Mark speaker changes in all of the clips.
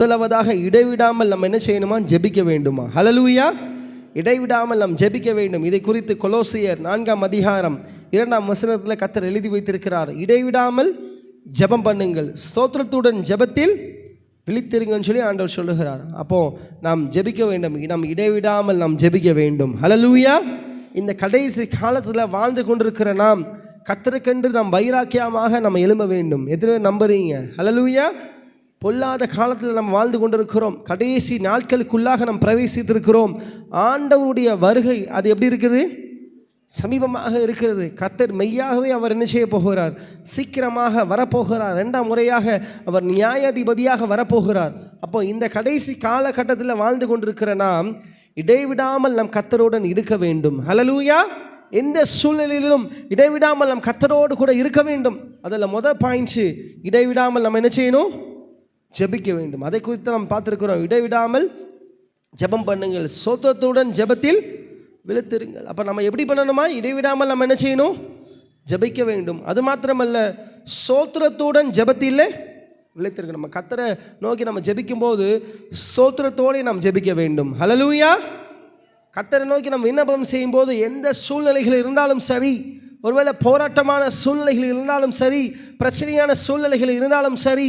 Speaker 1: முதலாவதாக இடைவிடாமல் நம்ம என்ன செய்யணுமா? ஜெபிக்க வேண்டுமா? ஹலலூயா இடைவிடாமல் நாம் ஜெபிக்க வேண்டும். இதை குறித்து கொலோசியர் நான்காம் அதிகாரம் இரண்டாம் வசனத்தில் கத்தர் எழுதி வைத்திருக்கிறார். இடைவிடாமல் ஜெபம் பண்ணுங்கள். ஸ்தோத்திரத்துடன் ஜெபத்தில் விழித்திருங்கன்னு சொல்லி ஆண்டவர் சொல்லுகிறார். அப்போது நாம் ஜெபிக்க வேண்டும். நாம் இடைவிடாமல் நாம் ஜெபிக்க வேண்டும். ஹலலூயா இந்த கடைசி காலத்தில் வாழ்ந்து கொண்டிருக்கிற நாம் கத்தருக்கென்று நாம் வைராக்கியமாக நம்ம எழும்ப வேண்டும். எதிர நம்புறீங்க. ஹலலூயா பொல்லாத காலத்தில் நாம் வாழ்ந்து கொண்டிருக்கிறோம். கடைசி நாட்களுக்குள்ளாக நாம் பிரவேசித்திருக்கிறோம். ஆண்டவருடைய வருகை அது எப்படி இருக்குது? சமீபமாக இருக்கிறது. கத்தர் மெய்யாகவே அவர் என்ன செய்ய போகிறார்? சீக்கிரமாக வரப்போகிறார். ரெண்டாம் முறையாக அவர் நியாயாதிபதியாக வரப்போகிறார். அப்போ இந்த கடைசி காலகட்டத்தில் வாழ்ந்து கொண்டிருக்கிற நாம் இடைவிடாமல் நம் கத்தருடன் இருக்க வேண்டும். ஹலலூயா எந்த சூழ்நிலையிலும் இடைவிடாமல் நம் கத்தரோடு கூட இருக்க வேண்டும். அதில் மொதல் பாயிண்ட்ஸு இடைவிடாமல் நம்ம என்ன செய்யணும்? ஜெபிக்க வேண்டும். அதை குறித்து நாம் பார்த்துருக்கிறோம். இடைவிடாமல் ஜெபம் பண்ணுங்கள். சோத்திரத்துடன் ஜெபத்தில் விழுத்திருங்கள். அப்போ நம்ம எப்படி பண்ணணுமா? இடைவிடாமல் நம்ம என்ன செய்யணும்? ஜெபிக்க வேண்டும். அது மாத்திரமல்ல சோத்திரத்துடன் ஜெபத்தில் விழித்திருக்க நம்ம கத்தரை நோக்கி நம்ம ஜெபிக்கும்போது சோத்திரத்தோடு நாம் ஜெபிக்க வேண்டும். ஹலலூயா கத்தரை நோக்கி நம்ம விண்ணப்பம் செய்யும்போது எந்த சூழ்நிலைகள் இருந்தாலும் சரி ஒருவேளை போராட்டமான சூழ்நிலைகள் இருந்தாலும் சரி பிரச்சனையான சூழ்நிலைகள் இருந்தாலும் சரி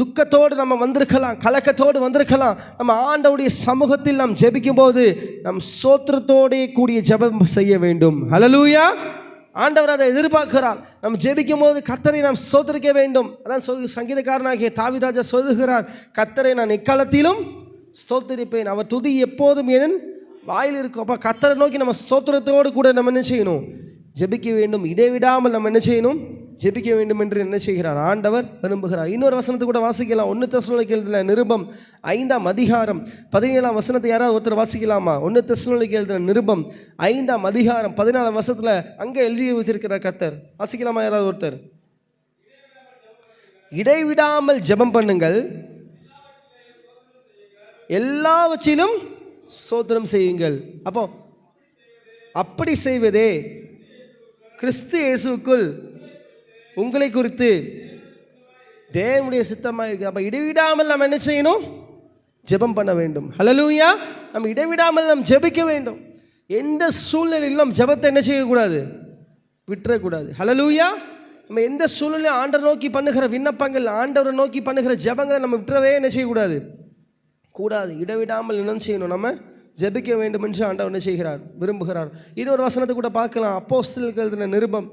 Speaker 1: துக்கத்தோடு நம்ம வந்திருக்கலாம் கலக்கத்தோடு வந்திருக்கலாம். நம்ம ஆண்டவுடைய சமூகத்தில் நாம் ஜெபிக்கும் போது நம் சோத்திரத்தோடே கூடிய ஜெபம் செய்ய வேண்டும். ஹலலூயா ஆண்டவர் அதை எதிர்பார்க்கிறார். நம்ம ஜெபிக்கும் போது கத்தரை நாம் சோதரிக்க வேண்டும். அதான் சொல் சங்கீதக்காரனாகிய தாவிராஜா சொல்லுகிறார் கத்தரை நான் எக்காலத்திலும் ஸ்தோத்தரிப்பேன். அவர் துதி எப்போதும் என் வாயில் இருக்கும். அப்போ கத்தரை நோக்கி நம்ம ஸ்தோத்திரத்தோடு கூட நம்ம என்ன செய்யணும்? ஜெபிக்க வேண்டும். இடைவிடாமல் நம்ம என்ன செய்யணும்? ஜெபிக்க வேண்டும் என்று என்ன செய்கிறார்? ஆண்டவர் விரும்புகிறார். இன்னொரு வசனத்தை கூட வாசிக்கலாம். ஒன்று தசுநிலைக்கு நிருபம் ஐந்தாம் அதிகாரம் பதினேழாம் வசனத்தை யாராவது ஒருத்தர் வாசிக்கலாமா? ஒன்று தசுநிலைக்கு எழுதின நிருபம் ஐந்தாம் அதிகாரம் பதினாலாம் வசனத்தில் அங்கே எழுதி வச்சிருக்கிறார் கத்தர் வாசிக்கலாமா யாராவது ஒருத்தர்? இடைவிடாமல் ஜெபம் பண்ணுங்கள். எல்லாவற்றிலும் சோத்திரம் செய்யுங்கள். அப்போ அப்படி செய்வதே கிறிஸ்து இயேசுக்குள் உங்களை குறித்து தேவனுடைய சித்தமாக இருக்குது அப்போ இடைவிடாமல் நம்ம என்ன செய்யணும்? ஜெபம் பண்ண வேண்டும். ஹலலூயா நம்ம இடைவிடாமல் நாம் ஜெபிக்க வேண்டும். எந்த சூழ்நிலையிலும் நம்ம ஜெபத்தை என்ன செய்யக்கூடாது? விட்டுறக்கூடாது. ஹலலூயா நம்ம எந்த சூழ்நிலையும் ஆண்டரை நோக்கி பண்ணுகிற விண்ணப்பங்கள் ஆண்டவரை நோக்கி பண்ணுகிற ஜெபங்களை நம்ம விட்டுறவே என்ன செய்யக்கூடாது? கூடாது. இடைவிடாமல் என்ன செய்யணும்? நம்ம ஜெபிக்க வேண்டும் என்று ஆண்டவர் என்ன செய்கிறார்? விரும்புகிறார். இது ஒரு வசனத்தை கூட பார்க்கலாம். அப்போ எழுதின நிருபம்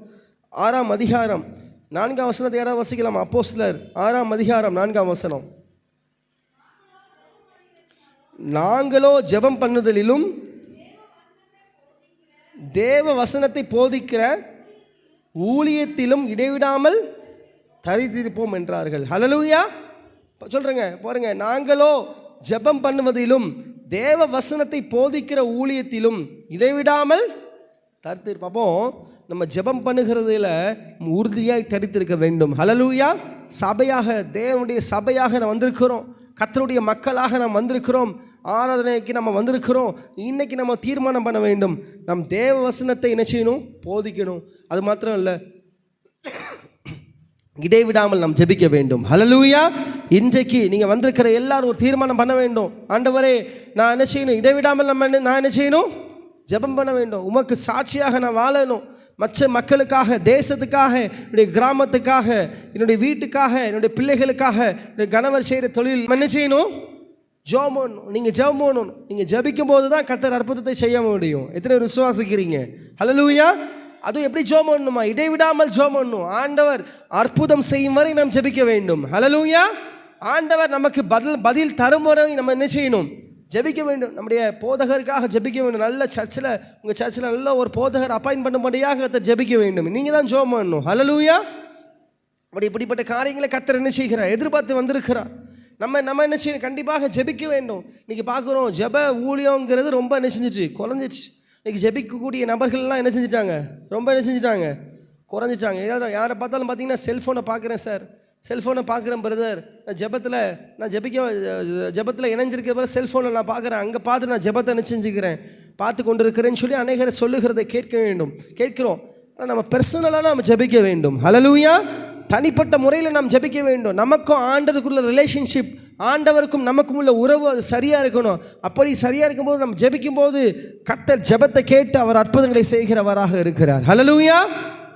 Speaker 1: ஆறாம் அதிகாரம் நான்காம் வசனத்தை யாராவது வசிக்கலாம்? அப்போஸ்தலர் ஆறாம் அதிகாரம் நான்காம் வசனம். நாங்களோ ஜெபம் பண்ணுதலிலும் தேவ வசனத்தை போதிக்கிற ஊழியத்திலும் இடைவிடாமல் தரித்திருப்போம் என்றார்கள். ஹலலூயா சொல்கிறேங்க பாருங்க. நாங்களோ ஜெபம் பண்ணுவதிலும் தேவ வசனத்தை போதிக்கிற ஊழியத்திலும் இடைவிடாமல் தரித்திருப்போம். அப்போ நம்ம ஜெபம் பண்ணுகிறதுல உறுதியாக தரித்திருக்க வேண்டும். ஹலலூயா சபையாக தேவனுடைய சபையாக நாம் வந்திருக்கிறோம். கத்தருடைய மக்களாக நாம் வந்திருக்கிறோம். ஆராதனைக்கு நம்ம வந்திருக்கிறோம். இன்றைக்கி நம்ம தீர்மானம் பண்ண வேண்டும். நம் தேவ வசனத்தை என்ன செய்யணும்? போதிக்கணும். அது மாத்திரம் இல்லை இடைவிடாமல் நாம் ஜெபிக்க வேண்டும். ஹலலூயா இன்றைக்கு நீங்கள் வந்திருக்கிற எல்லாரும் ஒரு தீர்மானம் பண்ண வேண்டும். ஆண்டவரே நான் என்ன செய்யணும்? இடைவிடாமல் நம்ம நான் என்ன செய்யணும்? ஜெபம் பண்ண வேண்டும். உமக்கு சாட்சியாக நான் வாழணும். மற்ற மக்களுக்காக தேசத்துக்காக என்னுடைய கிராமத்துக்காக என்னுடைய வீட்டுக்காக என்னுடைய பிள்ளைகளுக்காக என்னுடைய கணவர் செய்கிற தொழில். என்ன செய்யணும்? ஜோம் பண்ணணும். நீங்கள் ஜெபம் பண்ணணும். நீங்கள் ஜபிக்கும் போது தான் கத்தர் அற்புதத்தை செய்ய முடியும். எத்தனை பேர் விசுவாசிக்கிறீங்க? ஹலலூயா அதுவும் எப்படி ஜோம் பண்ணணுமா? இடைவிடாமல் ஜோம் பண்ணணும். ஆண்டவர் அற்புதம் செய்யும் வரை நாம் ஜெபிக்க வேண்டும். ஹலலூயா ஆண்டவர் நமக்கு பதில் பதில் தரும் வரை நம்ம என்ன செய்யணும்? ஜெபிக்க வேண்டும். நம்முடைய போதகருக்காக ஜெபிக்க வேண்டும். நல்ல சர்ச்சில் உங்கள் சர்ச்சில் நல்ல ஒரு போதகர் அப்பாயின் பண்ணும்படியாக கத்தர் ஜெபிக்க வேண்டும். நீங்கள் தான் ஜோம் பண்ணணும். ஹலலூயா அப்படி இப்படிப்பட்ட காரியங்களை கத்தர் என்ன செய்கிறார்? எதிர்பார்த்து வந்திருக்கிறார். நம்ம நம்ம என்ன செய்யணும் கண்டிப்பாக ஜெபிக்க வேண்டும். இன்னைக்கு பார்க்குறோம் ஜெப ஊழியங்கிறது ரொம்ப என்ன செஞ்சிச்சு? குறைஞ்சிச்சு. இன்னைக்கு ஜெபிக்கக்கூடிய நபர்கள்லாம் என்ன செஞ்சிட்டாங்க? ரொம்ப என்ன செஞ்சிட்டாங்க? குறைஞ்சிட்டாங்க. ஏதாவது யாரை பார்த்தாலும் பார்த்தீங்கன்னா செல்ஃபோனை பார்க்குறேன் சார். செல்ஃபோனை பார்க்குறேன் பிரதர் நான் ஜெபத்தில் நான் ஜெபிக்க ஜெபத்தில் இணைஞ்சிருக்க பிறகு செல்ஃபோனில் நான் பார்க்குறேன். அங்கே பார்த்து நான் ஜெபத்தை என்ன செஞ்சுக்கிறேன் பார்த்து கொண்டு இருக்கிறேன்னு சொல்லி அநேகரை சொல்லுகிறதை கேட்க வேண்டும். கேட்கிறோம். ஆனால் நம்ம பர்சனலாக நம்ம ஜெபிக்க வேண்டும். ஹலலூயா தனிப்பட்ட முறையில் நாம் ஜெபிக்க வேண்டும். நமக்கும் ஆண்டதுக்குள்ள ரிலேஷன்ஷிப் ஆண்டவருக்கும் நமக்கும் உள்ள உறவு அது சரியாக இருக்கணும். அப்படி சரியாக இருக்கும்போது நம்ம ஜெபிக்கும் போது கர்த்தர் ஜெபத்தை கேட்டு அவர் அற்புதங்களை செய்கிறவராக இருக்கிறார். ஹலலூயா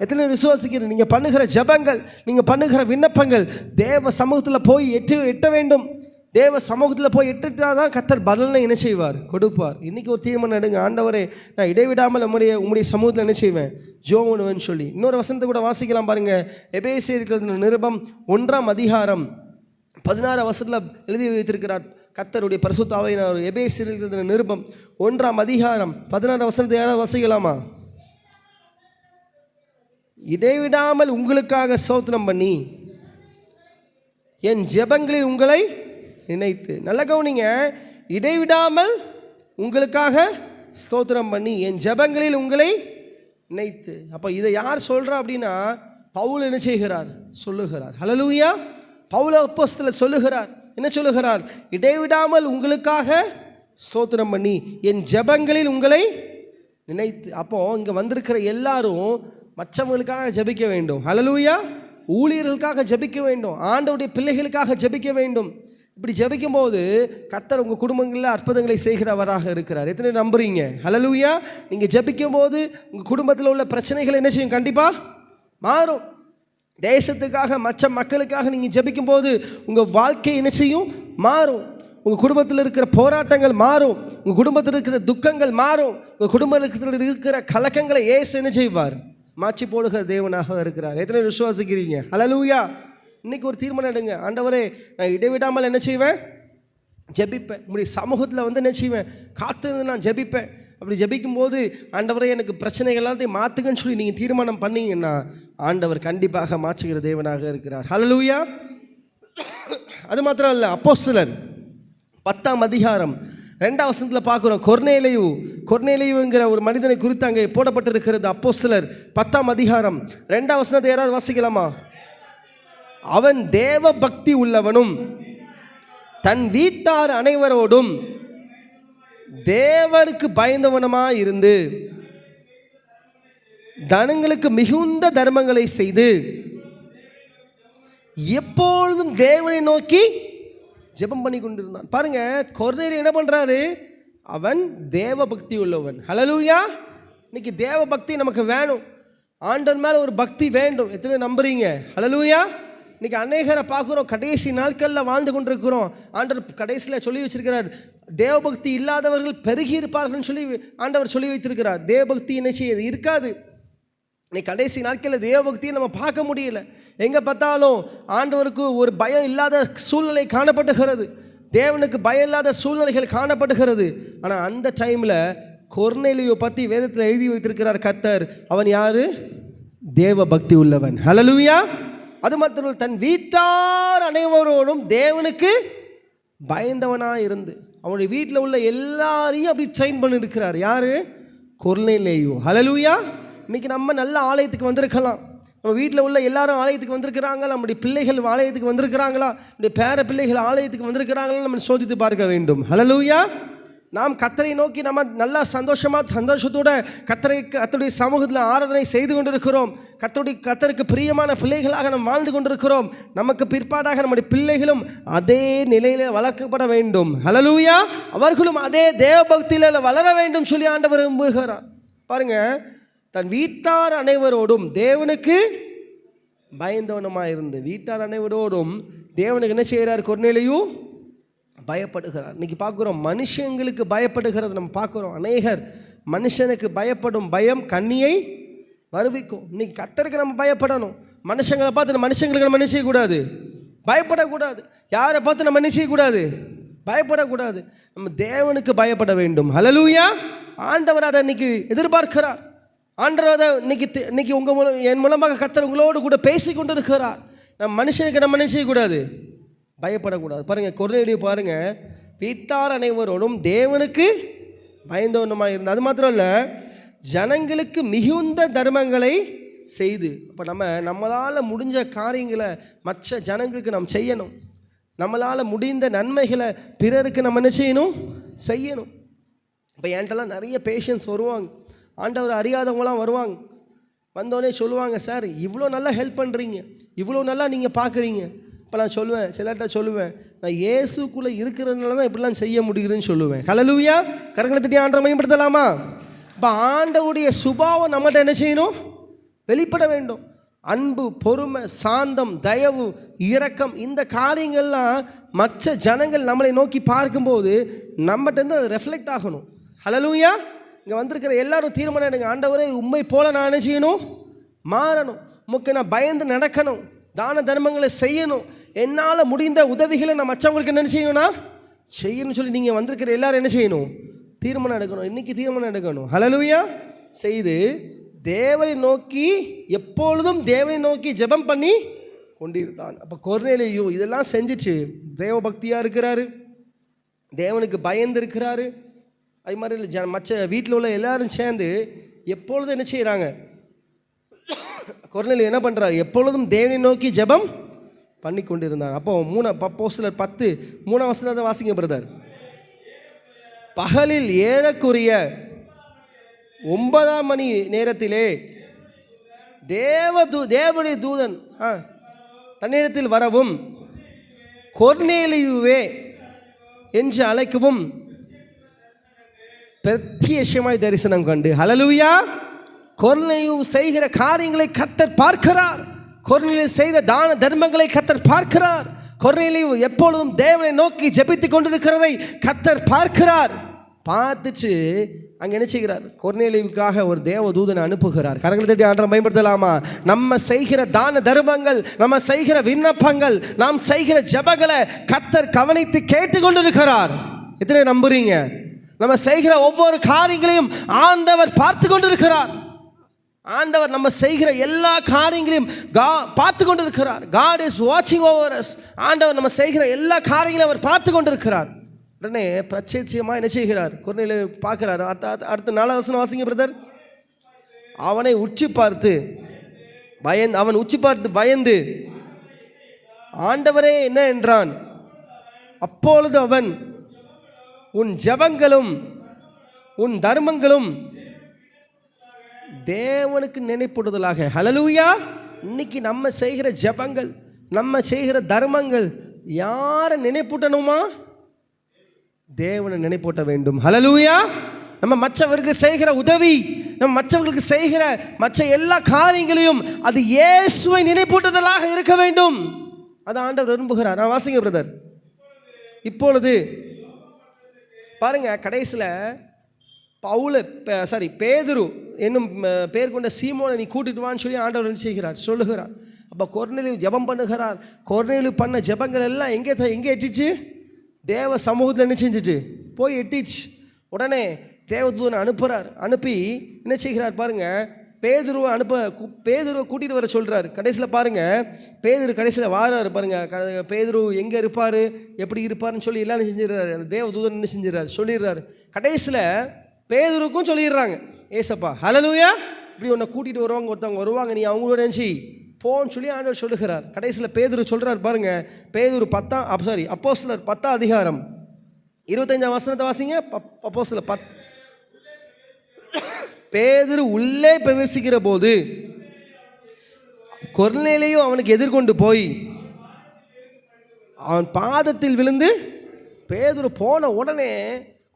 Speaker 1: எத்தனை விசுவாசிக்கிறேன் நீங்கள் பண்ணுகிற ஜெபங்கள் நீங்கள் பண்ணுகிற விண்ணப்பங்கள் தேவ சமூகத்தில் போய் எட்டு எட்ட வேண்டும். தேவ சமூகத்தில் போய் எட்டுட்டா தான் கத்தர் பதிலில் என்ன செய்வார்? கொடுப்பார். இன்றைக்கி ஒரு தீர்மானம் எடுங்க. ஆண்டவரே நான் இடைவிடாமல் உம்முடைய உங்களுடைய சமூகத்தில் என்ன செய்வேன்? ஜோவனுவேன்னு சொல்லி. இன்னொரு வசனத்தை கூட வாசிக்கலாம் பாருங்கள் எபேசி நிருபம் ஒன்றாம் அதிகாரம் பதினாறு வருஷத்தில் எழுதி வைத்திருக்கிறார். கத்தருடைய பரிசுத்தாவையினர் எபேசி இருக்கிற நிருபம் ஒன்றாம் அதிகாரம் பதினாறு வசனத்தை யாராவது வாசிக்கலாமா? இடைவிடாமல் உங்களுக்காக சோத்திரம் பண்ணி என் ஜெபங்களில் உங்களை நினைத்து. நல்ல கவனிங்க இடைவிடாமல் உங்களுக்காக ஸ்தோத்திரம் பண்ணி என் ஜெபங்களில் உங்களை நினைத்து. அப்போ இதை யார் சொல்கிறா அப்படின்னா பவுல் என்ன செய்கிறார்? சொல்லுகிறார். ஹலலூயா பவுல அப்போஸ்தலர் சொல்லுகிறார். என்ன சொல்லுகிறார்? இடைவிடாமல் உங்களுக்காக ஸ்தோத்திரம் பண்ணி என் ஜெபங்களில் உங்களை நினைத்து. அப்போ இங்கே வந்திருக்கிற எல்லாரும் மற்றவங்களுக்காக ஜெபிக்க வேண்டும். ஹலலூயா ஊழியர்களுக்காக ஜெபிக்க வேண்டும். ஆண்டவுடைய பிள்ளைகளுக்காக ஜெபிக்க வேண்டும். இப்படி ஜபிக்கும் போது கத்தர் உங்கள் குடும்பங்களில் அற்புதங்களை செய்கிறவராக இருக்கிறார். எத்தனை நம்புறீங்க? ஹலலூயா நீங்கள் ஜபிக்கும் போது உங்கள் குடும்பத்தில் உள்ள பிரச்சனைகள் என்ன செய்யும்? கண்டிப்பாக மாறும். தேசத்துக்காக மற்ற மக்களுக்காக நீங்கள் ஜபிக்கும் போது உங்கள் வாழ்க்கை என்ன செய்யும்? மாறும். உங்கள் குடும்பத்தில் இருக்கிற போராட்டங்கள் மாறும். உங்கள் குடும்பத்தில் இருக்கிற துக்கங்கள் மாறும். உங்கள் குடும்பத்தில் இருக்கிற கலக்கங்களை ஏசு என்ன செய்வார்? மாற்றி போடுகிற தேவனாக இருக்கிறார். எத்தனை விசுவாசிக்கிறீங்க? அலலூயா இன்னைக்கு ஒரு தீர்மானம் எடுங்க. ஆண்டவரே நான் இடைவிடாமல் என்ன செய்வேன்? ஜெபிப்பேன். இப்படி சமூகத்தில் வந்து என்ன செய்வேன்? காத்திருந்து நான் ஜெபிப்பேன். அப்படி ஜெபிக்கும்போது ஆண்டவரை ஆண்டவரே எனக்கு பிரச்சனைகள் எல்லாத்தையும் மாற்றுங்கன்னு சொல்லி நீங்கள் தீர்மானம் பண்ணீங்கன்னா ஆண்டவர் கண்டிப்பாக மாற்றுகிற தேவனாக இருக்கிறார். ஹலலூயா அது மாத்திரம் இல்லை அப்போஸ்தலர் பத்தாம் அதிகாரம் ரெண்டாம் வசனத்தில் பார்க்குறோம் கொர்னேலையு கொர்னேலையுங்கிற ஒரு மனிதனை குறித்து அங்கே போடப்பட்டிருக்கிறது சிலர் பத்தாம் அதிகாரம். ரெண்டாம் வசனத்தை யாராவது வாசிக்கலாமா? அவன் தேவ பக்தி உள்ளவனும் தன் வீட்டார் அனைவரோடும் தேவனுக்கு பயந்தவனமாக இருந்து தனங்களுக்கு மிகுந்த தர்மங்களை செய்து எப்பொழுதும் தேவனை நோக்கி ஜெபம் பண்ணி கொண்டிருந்தான். பாருங்க கொர்நேலி என்ன பண்ணுறாரு அவன் தேவ பக்தி உள்ளவன். ஹலலூயா இன்னைக்கு தேவ பக்தி நமக்கு வேணும். ஆண்டவர் மேலே ஒரு பக்தி வேண்டும். எத்தனை நம்புறீங்க? ஹலலூயா இன்னைக்கு அநேகரை பார்க்குறோம். கடைசி நாட்களில் வாழ்ந்து கொண்டிருக்கிறோம். ஆண்டவர் கடைசியில் சொல்லி வச்சிருக்கிறார். தேவபக்தி இல்லாதவர்கள் பெருகி இருப்பார்கள்னு சொல்லி ஆண்டவர் சொல்லி வைத்திருக்கிறார். தேவபக்தி என்ன செய்யுது? இருக்காது. இன்னைக்கு கடைசி நாட்களில் தேவபக்தியை நம்ம பார்க்க முடியல. எங்கே பார்த்தாலும் ஆண்டவருக்கு ஒரு பயம் இல்லாத சூழ்நிலை காணப்படுகிறது. தேவனுக்கு பயம் இல்லாத சூழ்நிலைகள் காணப்படுகிறது. ஆனால் அந்த டைமில் கொர்நேலியை பற்றி வேதத்தில் எழுதி வைத்திருக்கிறார் கத்தர் அவன் யாரு? தேவ பக்தி உள்ளவன். ஹலலுவியா அது மாத்திரம் தன் வீட்டார் அனைவரோடும் தேவனுக்கு பயந்தவனாக இருந்து அவனுடைய வீட்டில் உள்ள எல்லாரையும் அப்படி ட்ரெயின் பண்ணியிருக்கிறார். யாரு? கொர்நேலேயு. ஹலலுவியா இன்னைக்கு நம்ம நல்ல ஆலயத்துக்கு வந்திருக்கலாம். நம்ம வீட்டில் உள்ள எல்லாரும் ஆலயத்துக்கு வந்திருக்கிறாங்களா? நம்முடைய பிள்ளைகள் ஆலயத்துக்கு வந்திருக்கிறாங்களா? நம்முடைய பேர பிள்ளைகள் ஆலயத்துக்கு வந்திருக்கிறாங்களா? நம்ம சோதித்து பார்க்க வேண்டும். ஹலலூயா நாம் கத்தரை நோக்கி நம்ம நல்லா சந்தோஷமாக சந்தோஷத்தோட கத்தரை கத்தருடைய சமூகத்தில் ஆராதனை செய்து கொண்டிருக்கிறோம். கத்தருடைய கத்தருக்கு பிரியமான பிள்ளைகளாக நாம் வாழ்ந்து கொண்டிருக்கிறோம். நமக்கு பிற்பாடாக நம்முடைய பிள்ளைகளும் அதே நிலையில் வளர்க்கப்பட வேண்டும். ஹலலூயா அவர்களும் அதே தேவபக்தியில் வளர வேண்டும் சொல்லி ஆண்டவர் விரும்புகிறார். பாருங்கள் தன் வீட்டார் அனைவரோடும் தேவனுக்கு பயந்தவனமாக இருந்து வீட்டார் அனைவரோடும் தேவனுக்கு என்ன செய்கிறார் கொர்நேலையும் பயப்படுகிறார். இன்னைக்கு பார்க்குறோம் மனுஷங்களுக்கு பயப்படுகிறது நம்ம பார்க்குறோம். அநேகர் மனுஷனுக்கு பயப்படும் பயம் கண்ணியை வருவிக்கும். இன்றைக்கி கத்தருக்கு நம்ம பயப்படணும். மனுஷங்களை பார்த்து நம்ம மனுஷங்களுக்கு நம்ம என்ன செய்யக்கூடாது? பயப்படக்கூடாது. யாரை பார்த்து நம்ம என்ன செய்யக்கூடாது? பயப்படக்கூடாது. நம்ம தேவனுக்கு பயப்பட வேண்டும். ஹலலூயா ஆண்டவர் அதை இன்னைக்கு எதிர்பார்க்கிறார். ஆண்டவர் இன்னைக்கு இன்னைக்கு உங்கள் மூலம் என் மூலமாக கத்தர் உங்களோடு கூட பேசி கொண்டு இருக்கிறார் நம்ம மனுஷனுக்கு நம்ம என்ன செய்யக்கூடாது. பயப்படக்கூடாது. பாருங்கள் கொர்நேலியை பாருங்கள் வீட்டார் அனைவரோடும் தேவனுக்கு பயந்தவனமாக இருந்தது அது மாத்திரம் இல்லை ஜனங்களுக்கு மிகுந்த தர்மங்களை செய்து. அப்போ நம்ம நம்மளால் முடிஞ்ச காரியங்களை மற்ற ஜனங்களுக்கு நாம் செய்யணும். நம்மளால் முடிந்த நன்மைகளை பிறருக்கு நம்ம என்ன செய்யணும்? செய்யணும். இப்போ என்கிட்டலாம் நிறைய பேஷண்ட்ஸ் வருவாங்க. ஆண்டவர் அறியாதவங்களாம் வருவாங்க. வந்தோடனே சொல்லுவாங்க சார் இவ்வளோ நல்லா ஹெல்ப் பண்ணுறீங்க இவ்வளோ நல்லா நீங்கள் பார்க்குறீங்க இப்போ நான் சொல்லுவேன் சிலர்கிட்ட சொல்லுவேன் நான் இயேசுக்குள்ளே இருக்கிறதுனால தான் இப்படிலாம் செய்ய முடியுதுன்னு சொல்லுவேன். ஹalleluya கரங்களை திட்டி ஆண்டரை மேம்படுத்தலாமா இப்போ ஆண்டவுடைய சுபாவம் நம்மகிட்ட என்ன செய்யணும்? வெளிப்பட வேண்டும். அன்பு பொறுமை சாந்தம் தயவு இரக்கம் இந்த காரியங்கள்லாம் மற்ற ஜனங்கள் நம்மளை நோக்கி பார்க்கும்போது நம்மகிட்ட அது ரெஃப்ளெக்ட் ஆகணும். ஹலலூயா இங்கே வந்திருக்கிற எல்லாரும் தீர்மானம் எடுங்க. ஆண்டவரே உண்மை போல நான் என்ன செய்யணும்? மாறணும். உமக்கு நான் பயந்து நடக்கணும். தான தர்மங்களை செய்யணும். என்னால் முடிந்த உதவிகளை நான் மற்றவங்களுக்கு என்ன செய்யணும்னா? செய்யணும்னு சொல்லி நீங்கள் வந்திருக்கிற எல்லாரும் என்ன செய்யணும்? தீர்மானம் எடுக்கணும். இன்றைக்கி தீர்மானம் எடுக்கணும். ஹலலுவியா செய்து தேவனை நோக்கி எப்பொழுதும் தேவனை நோக்கி ஜெபம் பண்ணி கொண்டிருந்தான். அப்போ கொர்நேலியோ இதெல்லாம் செஞ்சுச்சு தேவ பக்தியாக இருக்கிறாரு. தேவனுக்கு பயந்து இருக்கிறாரு. அது மாதிரி இல்லை ஜ மற்ற வீட்டில் உள்ள எல்லாரும் சேர்ந்து எப்பொழுதும் என்ன செய்கிறாங்க கொர்நேலி என்ன பண்ணுறாரு எப்பொழுதும் தேவனை நோக்கி ஜெபம் பண்ணி கொண்டிருந்தாங்க. அப்போ மூணு பப்போ சிலர் பத்து மூணாம் வசனத்தை வாசிங்க பிரதர். பகலில் ஏறக்குரிய ஒன்பதாம் மணி நேரத்திலே தேவ தூ தேவனுடைய தூதன் ஆ தன்னிடத்தில் வரவும் கொர்நேலியுவே என்று அழைக்கவும் பிரத்யேஷமாய் தரிசனம் கண்டு. ஹலலுயா கொர்நேலியு செய்கிற காரியங்களை கத்தர் பார்க்கிறார். கொர்நேலியு செய்த தான தர்மங்களை கத்தர் பார்க்கிறார். கொர்நேலியு எப்பொழுதும் தேவனை நோக்கி ஜபித்து கொண்டிருக்கிறதை கத்தர் பார்க்கிறார். பார்த்துச்சு அங்கே என்ன செய்கிறார்? ஒரு தேவ தூதனை அனுப்புகிறார். கரங்களை தட்டி ஆண்டரை பயன்படுத்தலாமா நம்ம செய்கிற தான தர்மங்கள் நம்ம செய்கிற விண்ணப்பங்கள் நாம் செய்கிற ஜபங்களை கத்தர் கவனித்து கேட்டுக்கொண்டிருக்கிறார். எத்தனை நம்புறீங்க? நம்ம செய்கிற ஒவ்வொரு காரியங்களையும் ஆண்டவர் பார்த்து கொண்டிருக்கிறார். ஆண்டவர் நம்ம செய்கிற எல்லா காரியங்களையும் கா பார்த்து கொண்டிருக்கிறார். காட் இஸ் வாட்சிங் ஓவர் அஸ் ஆண்டவர் நம்ம செய்கிற எல்லா காரியங்களையும் அவர் பார்த்து கொண்டிருக்கிறார். உடனே பிரச்சேச்சியமாக என்ன செய்கிறார்? குரநிலை பார்க்கிறார். அடுத்த அடுத்த- அடுத்த நாலு வசனம் வாசிங்க பிரதர் அவனை உச்சி பார்த்து பயந்து அவன் உச்சி பார்த்து பயந்து ஆண்டவரே என்ன என்றான்? அப்பொழுது அவன் உன் ஜெபங்களும் உன் தர்மங்களும் தேவனுக்கு நினைப்படுதலாக ஹலலூயா இன்னைக்கு நம்ம செய்கிற ஜெபங்கள் நம்ம செய்கிற தர்மங்கள் யாரை நினைப்பூட்டணுமா? தேவனை நினைப்பூட்ட வேண்டும். ஹலலூயா நம்ம மற்றவருக்கு செய்கிற உதவி நம்ம மற்றவர்களுக்கு செய்கிற மற்ற எல்லா காரியங்களையும் அது இயேசுவை நினைப்பூட்டுதலாக இருக்க வேண்டும். அது ஆண்டவர் விரும்புகிறார். நான் வாசிங்க பிரதர் இப்பொழுது பாருங்கள் கடைசியில் பவுல சாரி பேதுரு என்னும் பேர் கொண்ட சீமோனை நீ கூட்டிட்டு வான்னு சொல்லி ஆண்டவர் செய்கிறார்? சொல்லுகிறார். அப்போ கொர்நேலியு ஜெபம் பண்ணுகிறார். கொர்நேலியு பண்ண ஜபங்கள் எல்லாம் எங்கே த- எங்கே எட்டிச்சு? தேவ சமூகத்தில் என்ன செஞ்சுட்டு போய் எட்டிச்சு. உடனே தேவதூதனை அனுப்புகிறார் அனுப்பி என்ன செய்கிறார் பாருங்கள் பேதுருவை அனுப்ப பேதுருவை கூட்டிகிட்டு வர சொல்கிறார் கடைசியில் பாருங்கள் பேதுரு கடைசியில் வாராரு பாருங்கள் க- பேதுரு எங்கே இருப்பார் எப்படி இருப்பாருன்னு சொல்லி எல்லாம் செஞ்சிடறாரு? அந்த தேவதூதன் என்ன செஞ்சிடறாரு? சொல்லிடுறாரு. கடைசியில் பேதுருக்கும் சொல்லிடுறாங்க. ஏசப்பா ஹலலூயா இப்படி உன்னை கூட்டிகிட்டு வருவாங்க ஒருத்தவங்க வருவாங்க நீ அவங்களோட நினச்சி போன்னு சொல்லி ஆண்டவர் சொல்லுகிறார். கடைசியில் பேதுரு சொல்கிறார் பாருங்கள் பேதுரு பத்தாம் அப்போ சாரி அப்போ சிலர் பத்தாம் அதிகாரம். இருபத்தஞ்சாம் வசனத்தை வாசிங்க. அப்போ சில பத் பேதர் உள்ளே பிரவேசிக்கிற போது கொர்நிலையும் அவனுக்கு எதிர்கொண்டு போய் அவன் பாதத்தில் விழுந்து பேதர் போன உடனே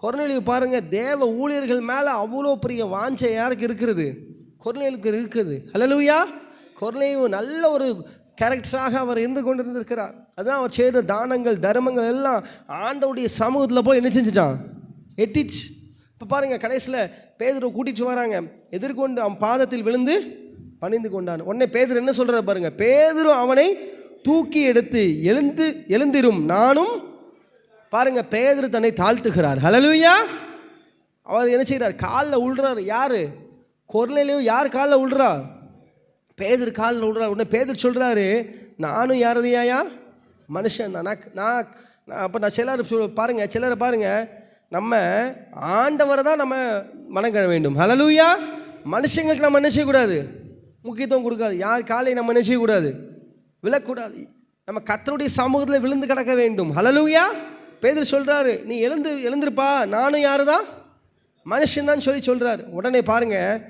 Speaker 1: கொர்நேலியு பாருங்க தேவ ஊழியர்கள் மேலே அவ்வளோ பெரிய வாஞ்சை யாருக்கு இருக்கிறது கொர்நேலுக்கு இருக்குது. ஹalleluya கொர்நிலையும் நல்ல ஒரு கேரக்டராக அவர் இருந்து கொண்டிருந்திருக்கிறார். அதுதான் அவர் செய்த தானங்கள் தர்மங்கள் எல்லாம் ஆண்டவுடைய சமூகத்தில் போய் என்ன செஞ்சுட்டான்? எட்டிச்சு. இப்போ பாருங்கள் கடைசியில் பேதரை கூட்டிட்டு வராங்க. எதிர்கொண்டு அவன் பாதத்தில் விழுந்து பணிந்து கொண்டான். உடனே பேதர் என்ன சொல்கிற பாருங்க பேதரும் அவனை தூக்கி எடுத்து எழுந்து எழுந்திரும். நானும் பாருங்க பேதர் தன்னை தாழ்த்துகிறார். ஹலலுயா அவர் என்ன செய்கிறார் காலில் உள்றார் யார்? கொர்நேலியும் யார் காலில் உள்றா பேதர் காலில் விடுறாரு உடனே பேதர் சொல்கிறாரு நானும் யாரதையாயா? மனுஷன் தான். நான் நான் நான் அப்போ நான் சிலர் சொல் பாருங்கள் சிலரை பாருங்கள் நம்ம ஆண்டவரை தான் நம்ம மனங்கழ வேண்டும். ஹலலூயா மனுஷங்களுக்கு நம்ம என்ன செய்யக்கூடாது? முக்கியத்துவம் கொடுக்காது. யார் காலையை நம்ம என்ன செய்யக்கூடாது? விழக்கூடாது. நம்ம கத்தருடைய சமூகத்தில் விழுந்து கிடக்க வேண்டும். ஹலலூயா பேதர் சொல்கிறாரு நீ எழுந்து எழுந்திருப்பா. நானும் யார் தான் மனுஷன்தான் சொல்லி சொல்கிறார் உடனே பாருங்கள்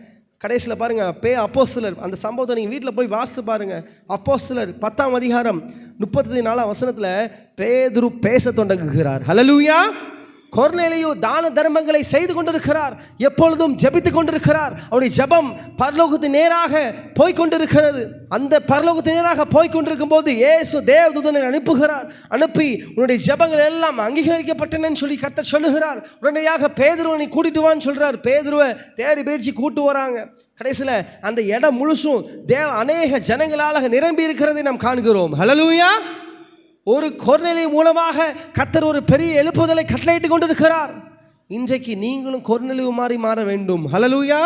Speaker 1: கடைசியில் பாருங்க பே அப்போஸ்தலர். அந்த சம்பவத்தை நீங்கள் வீட்டில் போய் வாசித்து பாருங்கள் அப்போஸ்தலர் பத்தாம் அதிகாரம் முப்பத்தி நாலாம் வசனத்தில் பேதுரு பேச தொண்டங்குகிறார் ஹலலூயா கொர்நேலியு தான தர்மங்களை செய்து கொண்டிருக்கிறார். எப்பொழுதும் ஜபித்து கொண்டிருக்கிறார். அவருடைய ஜெபம் பரலோகத்து நேராக போய்கொண்டிருக்கிறது. அந்த பரலோகத்து நேராக போய்கொண்டிருக்கும் போது ஏசு தேவதூதனை அனுப்புகிறார். அனுப்பி உன்னுடைய ஜபங்கள் எல்லாம் அங்கீகரிக்கப்பட்டனன்னு சொல்லி கத்த சொல்லுகிறார். உடனடியாக பேதுருவனை கூட்டிட்டு வான்னு சொல்றார். பேதுருவை தேடி பேடிச்சு கூட்டு வராங்க. கடைசியில் அந்த இடம் முழுசும் தேவ அநேக ஜனங்களால் நிரம்பி இருக்கிறதை நாம் காண்கிறோம். ஹலலூயா ஒரு கொர்நிலை மூலமாக கத்தர் ஒரு பெரிய எழுப்புதலை கட்டளையிட்டு கொண்டிருக்கிறார். இன்றைக்கு நீங்களும் கொர்நிலை மாறி மாற வேண்டும். ஹலலூயா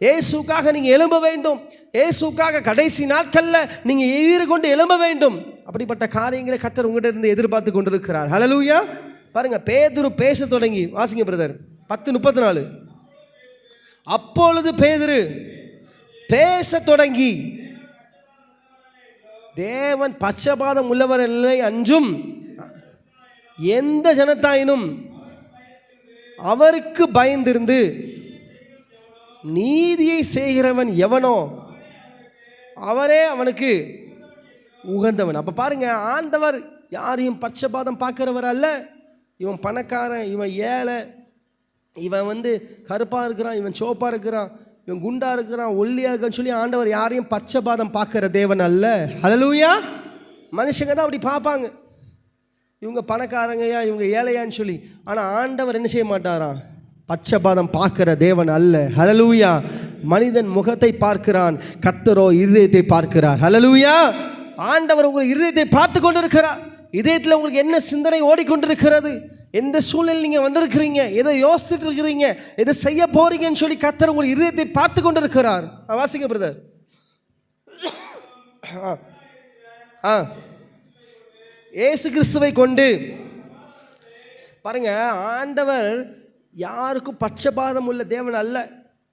Speaker 1: ஏசுக்காக நீங்கள் எழும்ப வேண்டும். ஏசுக்காக கடைசி நாட்களில் நீங்கள் ஈறு கொண்டு எழும்ப வேண்டும். அப்படிப்பட்ட காரியங்களை கத்தர் உங்கள்கிட்ட இருந்து எதிர்பார்த்து கொண்டிருக்கிறார். ஹலலூயா பாருங்கள் பேதுரு பேச தொடங்கி வாசிங்க பிரதர் பத்து முப்பத்தி நாலு. அப்பொழுது பேதுரு பேச தொடங்கி தேவன் பச்சபாதம் உள்ளவர் இல்லை அஞ்சும். எந்த ஜனத்தாயினும் அவருக்கு பயந்திருந்து நீதியை செய்கிறவன் எவனோ அவரே அவனுக்கு உகந்தவன். அப்போ பாருங்க ஆண்டவர் யாரையும் பட்சபாதம் பார்க்குறவர் அல்ல. இவன் பணக்காரன் இவன் ஏழை இவன் வந்து கருப்பாக இருக்கிறான் இவன் சோப்பாக இருக்கிறான். இவன் குண்டா இருக்கிறான் ஒல்லியாக இருக்கான்னு சொல்லி ஆண்டவர் யாரையும் பச்சபாதம் பார்க்குற தேவன் அல்ல. ஹalleluya மனுஷங்க தான் அப்படி பார்ப்பாங்க. இவங்க பணக்காரங்கயா இவங்க ஏழையான்னு சொல்லி. ஆனால் ஆண்டவர் என்ன செய்ய மாட்டாராம்? பச்சபாதம் பார்க்கிற தேவன் அல்ல. ஹலலூயா மனிதன் முகத்தை பார்க்கிறான் கத்தரோ இருதயத்தை பார்க்கிறார். ஹலலூயா ஆண்டவர் உங்கள் இருதயத்தை பார்த்து கொண்டிருக்கிறார். இதயத்தில் உங்களுக்கு என்ன சிந்தனை ஓடிக்கொண்டிருக்கிறது? எந்த சூழ்நிலை நீங்கள் வந்திருக்கிறீங்க? எதை யோசிச்சுட்டு இருக்கிறீங்க எதை செய்ய போறீங்கன்னு சொல்லி கத்தர் உங்கள் இதயத்தை பார்த்து கொண்டு இருக்கிறார் வாசிங்க பிரதர். ஆ. ஆ. இயேசு கிறிஸ்துவை கொண்டு பாருங்க ஆண்டவர் யாருக்கும் பட்சபாதம் உள்ள தேவன் அல்ல.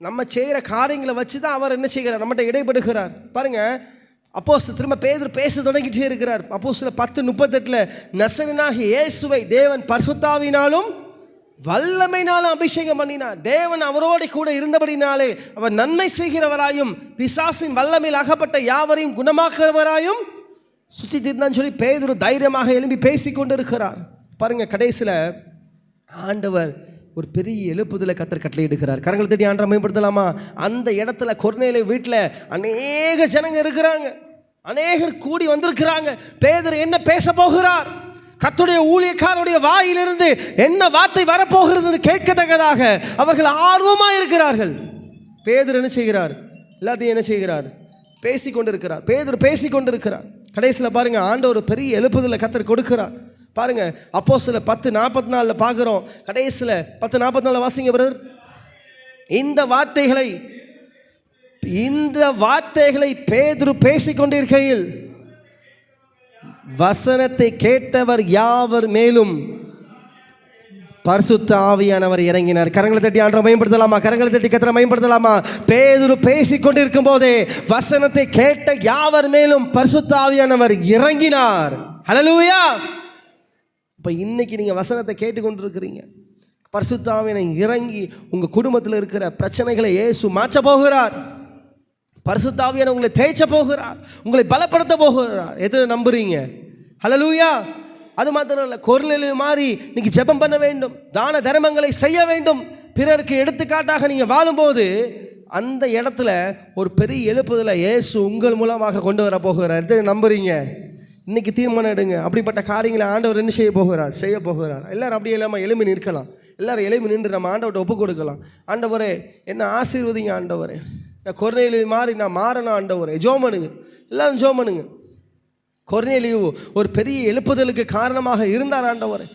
Speaker 1: நம்ம செய்கிற காரியங்களை வச்சு தான் அவர் என்ன செய்கிறார்? நம்மகிட்ட இடைப்படுகிறார். பாருங்கள் அப்போ திரும்ப பேதர் பேச தொடங்கிட்டே இருக்கிறார். அப்போ சில பத்து முப்பத்தெட்டில் நசனாகி இயேசுவை தேவன் பரிசுத்தாவினாலும் வல்லமைனாலும் அபிஷேகம் பண்ணினார். தேவன் அவரோடு கூட இருந்தபடினாலே அவர் நன்மை செய்கிறவராயும் பிசாசின் வல்லமையில் அகப்பட்ட யாவரையும் குணமாக்குறவராயும் சுச்சி தீர்ந்தான் சொல்லி பேதர் தைரியமாக எழும்பி பேசி கொண்டு இருக்கிறார் கடைசியில் ஆண்டவர் ஒரு பெரிய எழுப்புதலை கத்தர் கட்டளையிடுகிறார். கரங்களை தட்டி ஆண்டரை மேம்படுத்தலாமா? அந்த இடத்துல கொர்நேலை வீட்டில் அநேக ஜனங்க இருக்கிறாங்க. அநேகர் கூடி வந்திருக்கிறாங்க. பேதர் என்ன பேச போகிறார்? கத்துடைய ஊழியக்காரனுடைய வாயிலிருந்து என்ன வார்த்தை வரப்போகிறது கேட்கத்தக்கதாக அவர்கள் ஆர்வமாக இருக்கிறார்கள். பேதர் என்ன செய்கிறார்? எல்லாத்தையும் என்ன செய்கிறார்? பேசி கொண்டிருக்கிறார் பேதர் பேசி கொண்டிருக்கிறார் கடைசியில் பாருங்கள் ஆண்டவர் பெரிய எழுப்புதலை கத்தர் கொடுக்கிறார். பாருங்க அப்போ சில பத்து நாற்பத்தி நாலில் பார்க்குறோம் கடைசியில் பத்து நாற்பத்தி நாலில் வாசிங்க பிரதர் இந்த வார்த்தைகளை இந்த வார்த்தைகளை பேதுரு பேசிக்கொண்டிருக்கையில் வசனத்தை கேட்டவர் யாவர் மேலும்? பரிசுத்த ஆவியானவர் இறங்கினார். கரங்களை தட்டி ஆண்டரை பயன்படுத்தலாமா கரங்களை தட்டி கத்திர பயன்படுத்தலாமா பேதுரு பேசிக்கொண்டிருக்கும் போதே வசனத்தை கேட்ட யாவர் மேலும்? பரிசுத்த ஆவியானவர் இறங்கினார். ஹலலூயா இப்போ இன்றைக்கி நீங்கள் வசனத்தை கேட்டுக்கொண்டிருக்கிறீங்க. பரிசுத்தாவியனை இறங்கி உங்கள் குடும்பத்தில் இருக்கிற பிரச்சனைகளை இயேசு மாற்ற போகிறார். பரிசுத்தாவியனை உங்களை தேய்ச்ச போகிறார். உங்களை பலப்படுத்த போகிறார். எது நம்புறீங்க? ஹலலூயா அது மாத்திரம் இல்லை குரலில் மாறி நீங்கள் ஜெபம் பண்ண வேண்டும். தான தர்மங்களை செய்ய வேண்டும். பிறருக்கு எடுத்துக்காட்டாக நீங்கள் வாழும்போது அந்த இடத்துல ஒரு பெரிய எழுப்புதலை இயேசு உங்கள் மூலமாக கொண்டு வர போகிறார். எது நம்புறீங்க? இன்னைக்கு தீர்மானம் எடுங்க. அப்படிப்பட்ட காரியங்களை ஆண்டவர் என்ன செய்ய போகிறார்? செய்ய போகிறார். எல்லாரும் அப்படியே இல்லாமல் எலும்பி நிற்கலாம். எல்லாரும் எலும்பி நின்று நம்ம ஆண்டவர்கிட்ட ஒப்பு கொடுக்கலாம். ஆண்டவரே என்ன ஆசீர்வதிங்க ஆண்டவரே. நான் கொரோனையில் மாறி நான் மாறணும் ஆண்டவரே. ஜோம் பண்ணுங்க. எல்லாரும் ஜோம் பண்ணுங்க. கொர்நேலியு ஒரு பெரிய எழுப்புதலுக்கு காரணமாக இருந்தார் ஆண்டவரே.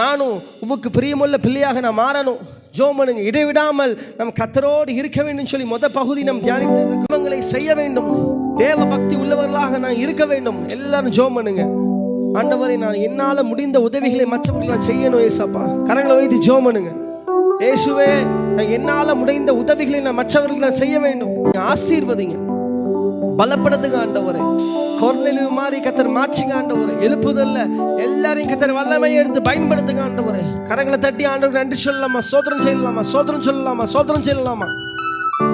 Speaker 1: நானும் உமக்கு பிரியமுள்ள பிள்ளையாக நான் மாறணும். ஜோம் பண்ணுங்க. இடைவிடாமல் நம் கத்தரோடு இருக்க வேண்டும் சொல்லி மொத பகுதி நம் தியானித்து செய்ய வேண்டும். தேவ பக்தி உள்ளவர்களாக நான் இருக்க வேண்டும். எல்லாரும் ஜோம் பண்ணுங்க. ஆண்டவரை நான் என்னால் முடிந்த உதவிகளை மற்றவர்கள் நான் செய்யணும் ஏசப்பா. கரங்களை வைத்து ஜோம் பண்ணுங்க. இயேசுவே நான் என்னால் முடிந்த உதவிகளை நான் மற்றவர்களுக்கு நான் செய்ய வேண்டும். ஆசீர்வதிங்க. பலப்படுத்துங்க ஆண்டவரை. குரலில் மாதிரி கத்தர் மாற்றிங்க ஆண்டவரை. எழுப்புதல்ல. எல்லாரையும் கத்தர் வல்லமை எடுத்து பயன்படுத்துங்க ஆண்டவரை. கரங்களை தட்டி ஆண்டவர் நன்றி சொல்லலாமா? சோதனம் செய்யலாமா? சோதனம் சொல்லலாமா? சோதனம் செய்யலாமா?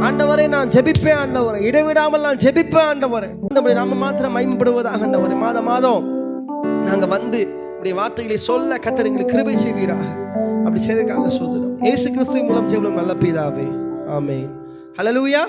Speaker 1: ஆண்டவரை நான் ஜெபிப்பேன் ஆண்டவரை. இடைவிடாமல் நான் ஜெபிப்பேன் ஆண்டவரை. நம்முடைய நாம மாத்திரம் மைம்படுவதாக ஆண்டவரே. மாதம் மாதம் நாங்க வந்து உடைய வார்த்தைகளை சொல்ல கத்தர் எங்களுக்கு கிருபை செய்வீராக. அப்படி செய்ததுக்காக சோதனம் ஏசு கிறிஸ்து மூலம் ஜெபம் நல்ல பிதாவே. ஆமே ஹலலூயா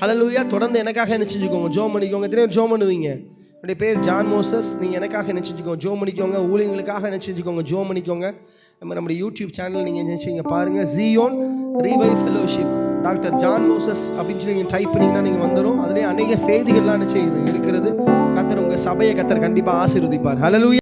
Speaker 1: ஹலலூயா தொடர்ந்து எனக்காக என்ன செஞ்சுக்கோங்க. ஜோம் பண்ணிக்கோங்க. தெரியும் ஜோம் பண்ணுவீங்க. என்னுடைய பேர் ஜான் மோசஸ். நீங்கள் எனக்காக என்ன செஞ்சுக்கோங்க. ஜோம் பண்ணிக்கோங்க. ஊழியங்களுக்காக என்ன செஞ்சுக்கோங்க. ஜோம் பண்ணிக்கோங்க. நம்ம நம்முடைய யூடியூப் சேனல் நீங்கள் என்ன செய்யுங்க பாருங்கள் Zion revive fellowship doctor John Moses அப்படின்னு சொல்லி நீங்கள் டைப் பண்ணிங்கன்னா நீங்கள் வந்துடும் அதுலேயே அநேக செய்திகள்லாம் என்ன செய்யுது? இருக்கிறது கத்தர் உங்கள் சபையை கத்தர் கண்டிப்பாக ஆசீர்வதிப்பார். ஹலலூயா